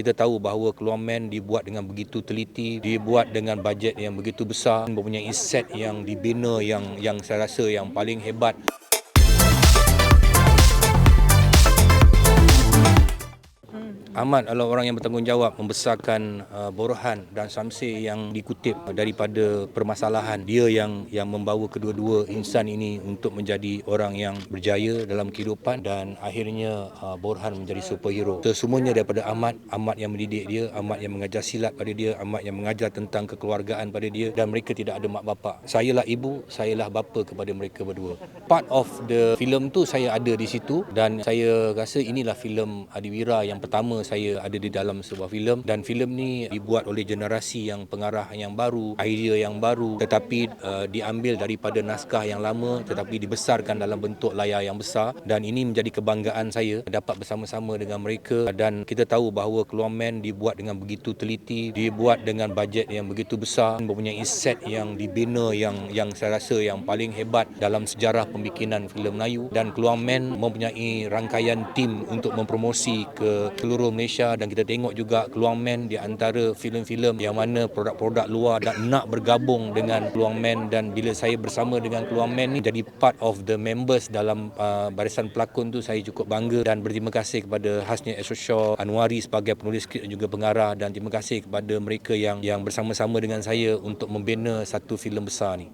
kita tahu bahawa Keluar dibuat dengan begitu teliti, dibuat dengan bajet yang begitu besar, mempunyai set yang dibina yang yang saya rasa yang paling hebat. Ahmad adalah orang yang bertanggungjawab membesarkan uh, Borhan dan Samsir yang dikutip daripada permasalahan. Dia yang yang membawa kedua-dua insan ini untuk menjadi orang yang berjaya dalam kehidupan dan akhirnya uh, Borhan menjadi superhero. Semuanya daripada Ahmad, Ahmad yang mendidik dia, Ahmad yang mengajar silat pada dia, Ahmad yang mengajar tentang kekeluargaan pada dia dan mereka tidak ada mak bapak. Sayalah ibu, sayalah bapa kepada mereka berdua. Part of the film tu saya ada di situ dan saya rasa inilah filem Adiwira yang pertama saya ada di dalam sebuah filem dan filem ni dibuat oleh generasi yang pengarah yang baru, idea yang baru tetapi uh, diambil daripada naskah yang lama tetapi dibesarkan dalam bentuk layar yang besar dan ini menjadi kebanggaan saya dapat bersama-sama dengan mereka dan kita tahu bahawa Keluar Man dibuat dengan begitu teliti, dibuat dengan bajet yang begitu besar, mempunyai set yang dibina yang yang saya rasa yang paling hebat dalam sejarah pembikinan filem Melayu dan Keluar Man mempunyai rangkaian tim untuk mempromosi ke seluruh Malaysia dan kita tengok juga Keluang Man di antara filem-filem yang mana produk-produk luar dan nak bergabung dengan Keluang Man dan bila saya bersama dengan Keluang Man ni jadi part of the members dalam uh, barisan pelakon tu saya cukup bangga dan berterima kasih kepada khasnya Esro Shaw, Anwari sebagai penulis skrip dan juga pengarah dan terima kasih kepada mereka yang yang bersama-sama dengan saya untuk membina satu filem besar ni.